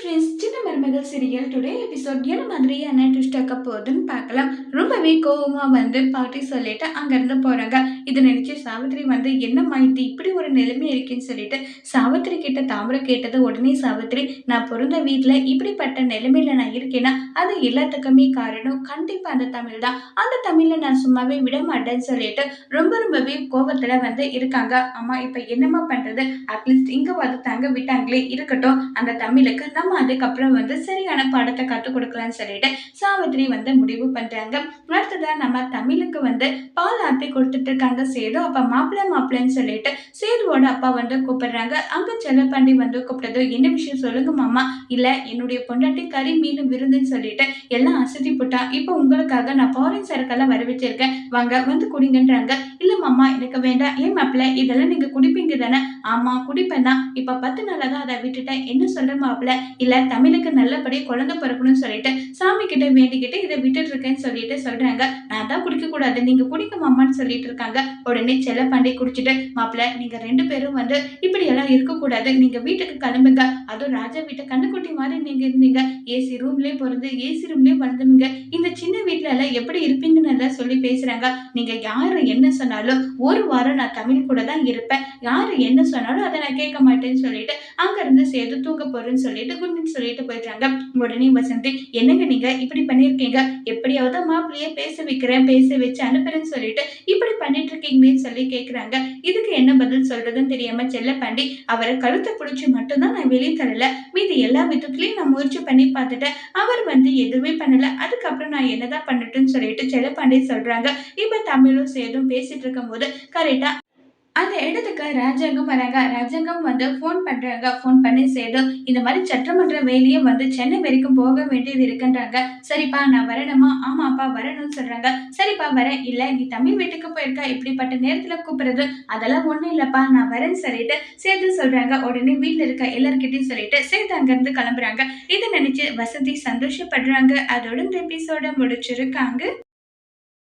Friends சின்ன மருமகள் serial today episode என்ன மாதிரியான ட்விஸ்ட் ஆக்க போகுதுன்னு பார்க்கலாம். ரொம்பவே கோபமாக வந்து பாட்டி சொல்லிட்டு அங்கேருந்து போகிறாங்க இதை நினச்சி சாவித்திரி வந்து என்ன மாயிட்டு இப்படி ஒரு நிலைமை இருக்குன்னு சொல்லிட்டு சாவித்திரி கிட்ட தாமரை கேட்டது உடனே சாவித்திரி நான் பிறந்த வீட்டில் இப்படிப்பட்ட நிலைமையில நான் இருக்கேன்னா அது எல்லாத்துக்குமே காரணம் கண்டிப்பாக அந்த தமிழ் தான். அந்த தமிழில் நான் சும்மாவே விட மாட்டேன்னு சொல்லிட்டு ரொம்ப ரொம்பவே கோபத்தில் வந்து இருக்காங்க. அம்மா இப்போ என்னம்மா பண்ணுறது அட்லீஸ்ட் இங்கே வந்து தங்க விட்டாங்களே. இருக்கட்டும் அந்த தமிழுக்கு நம்ம நம்ம அதுக்கப்புறம் வந்து சரியான பாடத்தை கற்றுக் கொடுக்கலான்னு சொல்லிட்டு சாவித்ரி வந்து முடிவு பண்றாங்க. அடுத்ததா நம்ம தமிழுக்கு வந்து பால் ஆத்தி கொடுத்துட்டு இருக்காங்க சேது. அப்ப மாப்பிள்ள மாப்பிள்ளன்னு சொல்லிட்டு சேதுவோட அப்பா வந்து கூப்பிடுறாங்க. அங்க செல்லப்பாண்டி வந்து கூப்பிட்டது. என்ன விஷயம் சொல்லுங்க மாமா. இல்ல என்னுடைய பொண்டாட்டி கறி மீன் விருந்துன்னு சொல்லிட்டு எல்லாம் அசதி போட்டா. இப்போ உங்களுக்காக நான் ஃபாரின் சரக்கெல்லாம் வர வச்சிருக்கேன் வாங்க வந்து குடிங்கன்றாங்க. இல்லை மாமா எனக்கு வேண்டாம். ஏன் மாப்பிள்ள இதெல்லாம் நீங்க குடிப்பீங்க தானே? ஆமா குடிப்பேன் தான். இப்ப பத்து நாளாக அதை விட்டுட்டேன். என்ன சொல்ற மாப்பிள்ள இல்ல தமிழுக்கு நல்லபடி குழந்தை பிறக்கணும்னு சொல்லிட்டு சாமி கிட்ட வேண்டிக்கிட்டு இதை விட்டுட்டு இருக்கேன்னு சொல்லிட்டு சொல்றாங்க. நான் தான் குடிக்கக்கூடாது நீங்கள் நீங்க குடிக்க மாமான்னு சொல்லிட்டு இருக்காங்க. உடனே செல்லப்பாண்டி குடிச்சிட்டு மாப்பிள்ள நீங்க ரெண்டு பேரும் வந்து இப்படி எல்லாம் இருக்கக்கூடாது. நீங்க வீட்டுக்கு கிளம்புங்க. அதுவும் ராஜா வீட்டை கண்ணுக்குட்டி மாதிரி நீங்க இருந்தீங்க. ஏசி ரூம்லேயே பிறந்து ஏசி ரூம்லேயே வளர்ந்துங்க இந்த சின்ன வீட்டுல எப்படி இருப்பீங்கன்னு எல்லாம் சொல்லி பேசுறாங்க. நீங்க யாரு என்ன சொன்னாலும் ஒரு வாரம் நான் தமிழ் கூட தான் இருப்பேன். யாரு என்ன சொன்னாலும் அதை நான் கேட்க மாட்டேன்னு சொல்லிட்டு சேர்த்து தூங்க போறேன்னு சொல்லிட்டு குட் சொல்லிட்டு போயிட்டாங்க உடனே வசந்தி என்னங்க நீங்க இப்படி பண்ணிருக்கீங்க எப்படியாவது மாப்பிள்ளைய பேச வைக்கிறேன் பேச வச்சு அனுப்புறேன்னு சொல்லிட்டு இப்படி பண்ணிட்டு இருக்கீங்கன்னு சொல்லி கேக்குறாங்க. இதுக்கு என்ன பதில் சொல்றதுன்னு தெரியாம செல்லப்பாண்டி அவரை கழுத்தை பிடிச்சி மட்டும்தான் நான் வெளியே தரல. மீது எல்லா விதத்துலயும் நான் முயற்சி பண்ணி பார்த்துட்டேன். அவர் வந்து எதுவுமே பண்ணல. அதுக்கப்புறம் நான் என்னதான் பண்ணட்டும்னு சொல்லிட்டு செல்லப்பாண்டி சொல்றாங்க. இப்ப தமிழும் சேதும் பேசிட்டு இருக்கும் போது கரெக்டா அந்த இடத்துக்கு ராஜாங்கம் வராங்க. ராஜாங்கம் வந்து ஃபோன் பண்றாங்க. ஃபோன் பண்ணி சேது இந்த மாதிரி சட்டமன்ற வேலையே வந்து சென்னை வரைக்கும் போக வேண்டியது இருக்குன்றாங்க. சரிப்பா நான் வரணுமா? ஆமாப்பா வரணும்னு சொல்றாங்க. சரிப்பா வரேன் இல்ல நீ தமிழ் வீட்டுக்கு போயிருக்கா. இப்படிப்பட்ட நேரத்துல கூப்பிடுறது அதெல்லாம் ஒண்ணும் இல்லப்பா நான் வரேன்னு சொல்லிட்டு சேது சொல்றாங்க. உடனே வீட்டுல இருக்க எல்லார்கிட்டையும் சொல்லிட்டு சேது அங்கிருந்து கிளம்புறாங்க. இதை நினைச்சு வசதி சந்தோஷப்படுறாங்க. அதோட இந்த எபிசோட முடிச்சிருக்காங்க.